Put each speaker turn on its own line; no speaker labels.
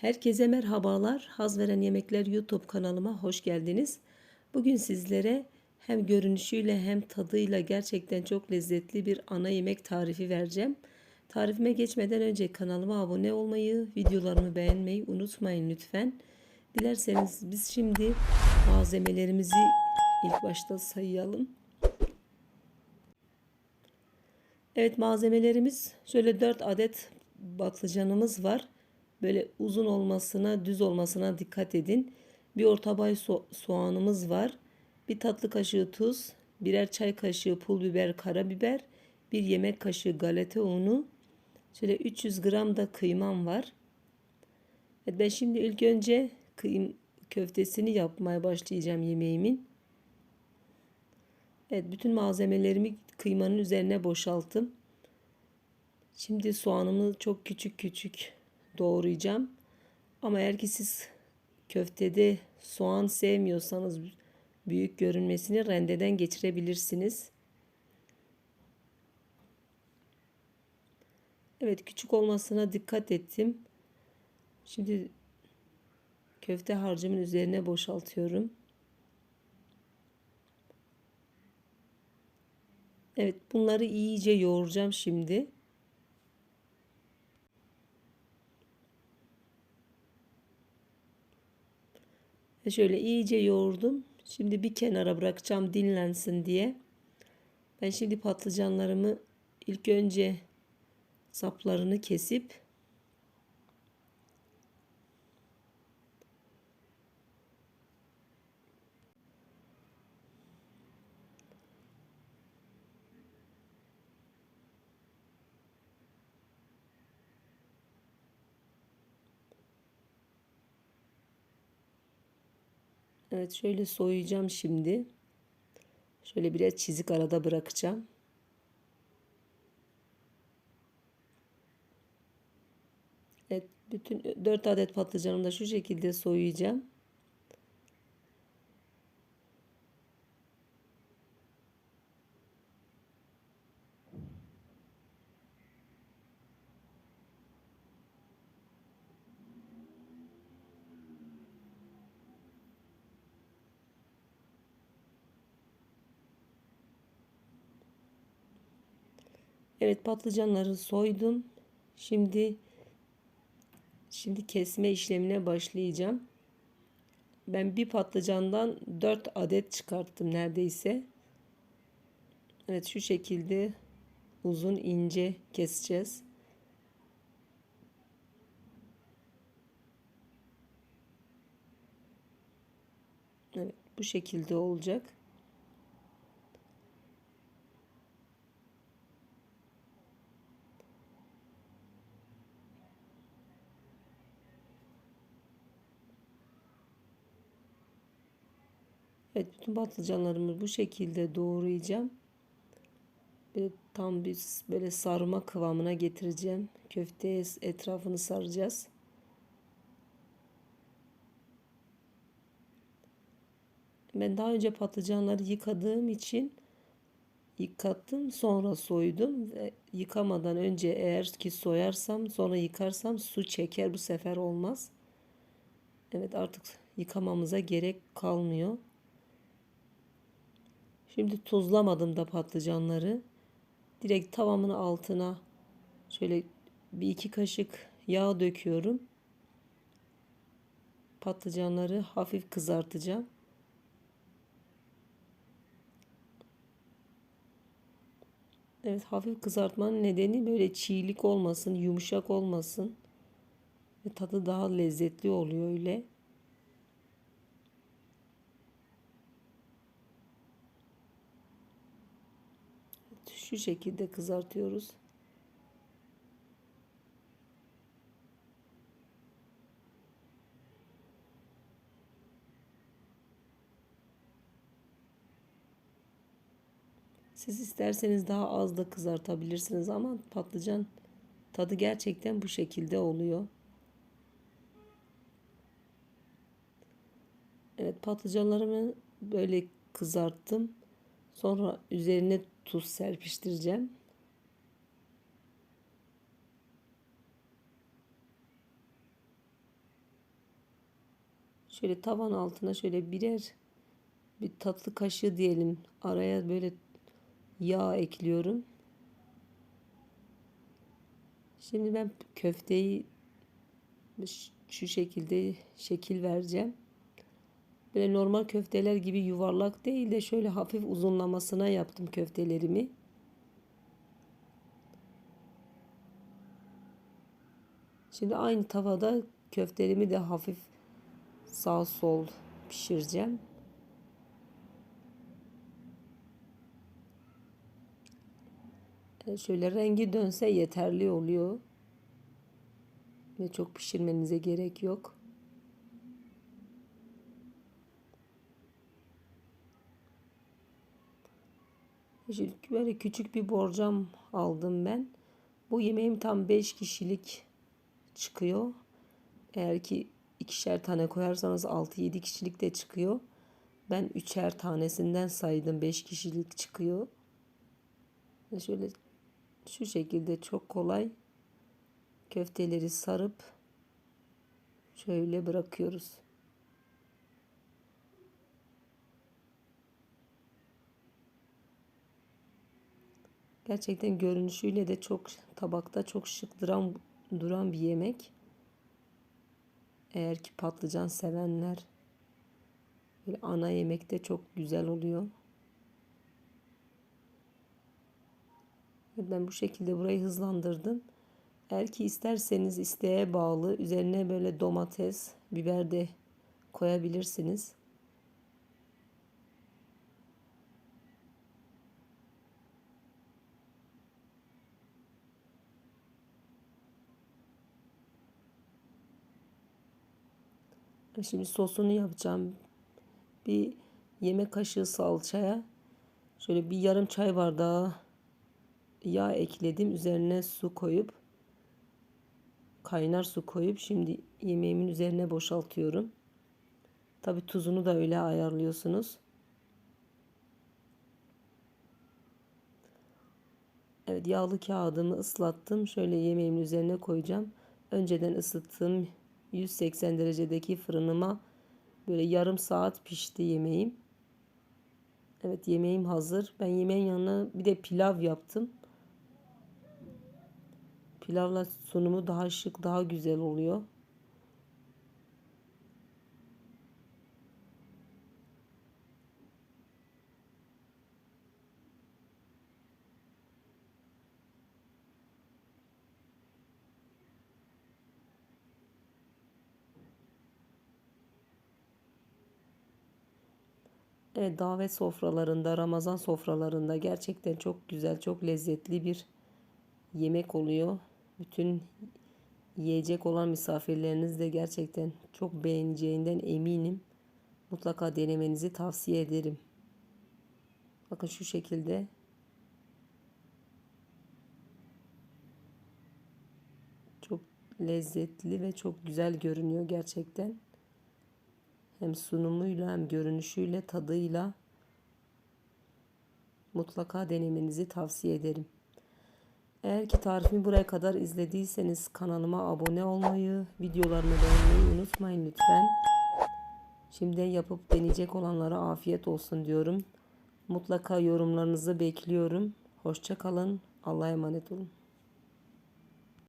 Herkese merhabalar. Haz veren yemekler YouTube kanalıma hoş geldiniz. Bugün sizlere hem görünüşüyle hem tadıyla gerçekten çok lezzetli bir ana yemek tarifi vereceğim. Tarifime geçmeden önce kanalıma abone olmayı, videolarımı beğenmeyi unutmayın lütfen. Dilerseniz biz şimdi malzemelerimizi ilk başta sayalım. Evet malzemelerimiz şöyle 4 adet patlıcanımız var. Böyle uzun olmasına, düz olmasına dikkat edin. Bir orta boy so soğanımız var. Bir tatlı kaşığı tuz, birer çay kaşığı pul biber, karabiber, bir yemek kaşığı galeta unu. Şöyle 300 gram da kıymam var. Evet, ben şimdi ilk önce kıym köftesini yapmaya başlayacağım yemeğimin. Evet, bütün malzemelerimi kıymanın üzerine boşalttım. Şimdi soğanımı çok küçük küçük doğrayacağım. Ama eğer ki siz köftede soğan sevmiyorsanız büyük görünmesini rendeden geçirebilirsiniz. Evet küçük olmasına dikkat ettim. Şimdi köfte harcımın üzerine boşaltıyorum. Evet bunları iyice yoğuracağım şimdi. Şöyle iyice yoğurdum. Şimdi bir kenara bırakacağım dinlensin diye. Ben şimdi patlıcanlarımı ilk önce saplarını kesip Evet şöyle soyacağım şimdi. Şöyle biraz çizik arada bırakacağım. Evet bütün 4 adet patlıcanımı da şu şekilde soyacağım. Evet patlıcanları soydum. Şimdi şimdi kesme işlemine başlayacağım. Ben bir patlıcandan 4 adet çıkarttım neredeyse. Evet şu şekilde uzun ince keseceğiz. Evet bu şekilde olacak. Evet bütün patlıcanlarımı bu şekilde doğrayacağım. Böyle tam bir böyle sarma kıvamına getireceğim. Köfteye etrafını saracağız. Ben daha önce patlıcanları yıkadığım için yıkattım sonra soydum ve yıkamadan önce eğer ki soyarsam sonra yıkarsam su çeker bu sefer olmaz. Evet artık yıkamamıza gerek kalmıyor. Şimdi tuzlamadım da patlıcanları. Direkt tavamın altına şöyle bir iki kaşık yağ döküyorum. Patlıcanları hafif kızartacağım. Evet hafif kızartmanın nedeni böyle çiğlik olmasın, yumuşak olmasın. Ve tadı daha lezzetli oluyor öyle. Şu şekilde kızartıyoruz. Siz isterseniz daha az da kızartabilirsiniz ama patlıcan tadı gerçekten bu şekilde oluyor. Evet patlıcanlarımı böyle kızarttım. Sonra üzerine tuz serpiştireceğim. Şöyle tavan altına şöyle birer bir tatlı kaşığı diyelim araya böyle yağ ekliyorum. Şimdi ben köfteyi şu şekilde şekil vereceğim. Böyle normal köfteler gibi yuvarlak değil de şöyle hafif uzunlamasına yaptım köftelerimi. Şimdi aynı tavada köftelerimi de hafif sağ sol pişireceğim. Şöyle rengi dönse yeterli oluyor. Ve çok pişirmenize gerek yok. Böyle küçük bir borcam aldım ben. Bu yemeğim tam 5 kişilik çıkıyor. Eğer ki ikişer tane koyarsanız 6-7 kişilik de çıkıyor. Ben üçer tanesinden saydım 5 kişilik çıkıyor. Şöyle şu şekilde çok kolay köfteleri sarıp şöyle bırakıyoruz. Gerçekten görünüşüyle de çok tabakta çok şık duran, duran bir yemek. Eğer ki patlıcan sevenler böyle ana yemekte çok güzel oluyor. Ben bu şekilde burayı hızlandırdım. Eğer ki isterseniz isteğe bağlı üzerine böyle domates, biber de koyabilirsiniz. Şimdi sosunu yapacağım. Bir yemek kaşığı salçaya şöyle bir yarım çay bardağı yağ ekledim. Üzerine su koyup kaynar su koyup şimdi yemeğimin üzerine boşaltıyorum. Tabi tuzunu da öyle ayarlıyorsunuz. Evet yağlı kağıdımı ıslattım. Şöyle yemeğimin üzerine koyacağım. Önceden ısıttığım 180 derecedeki fırınıma böyle yarım saat pişti yemeğim. Evet yemeğim hazır. Ben yemeğin yanına bir de pilav yaptım. Pilavla sunumu daha şık, daha güzel oluyor. Evet davet sofralarında, Ramazan sofralarında gerçekten çok güzel, çok lezzetli bir yemek oluyor. Bütün yiyecek olan misafirleriniz de gerçekten çok beğeneceğinden eminim. Mutlaka denemenizi tavsiye ederim. Bakın şu şekilde çok lezzetli ve çok güzel görünüyor gerçekten. Hem sunumuyla hem görünüşüyle tadıyla mutlaka denemenizi tavsiye ederim. Eğer ki tarifimi buraya kadar izlediyseniz kanalıma abone olmayı, videolarımı beğenmeyi unutmayın lütfen. Şimdiden yapıp deneyecek olanlara afiyet olsun diyorum. Mutlaka yorumlarınızı bekliyorum. Hoşça kalın. Allah'a emanet olun.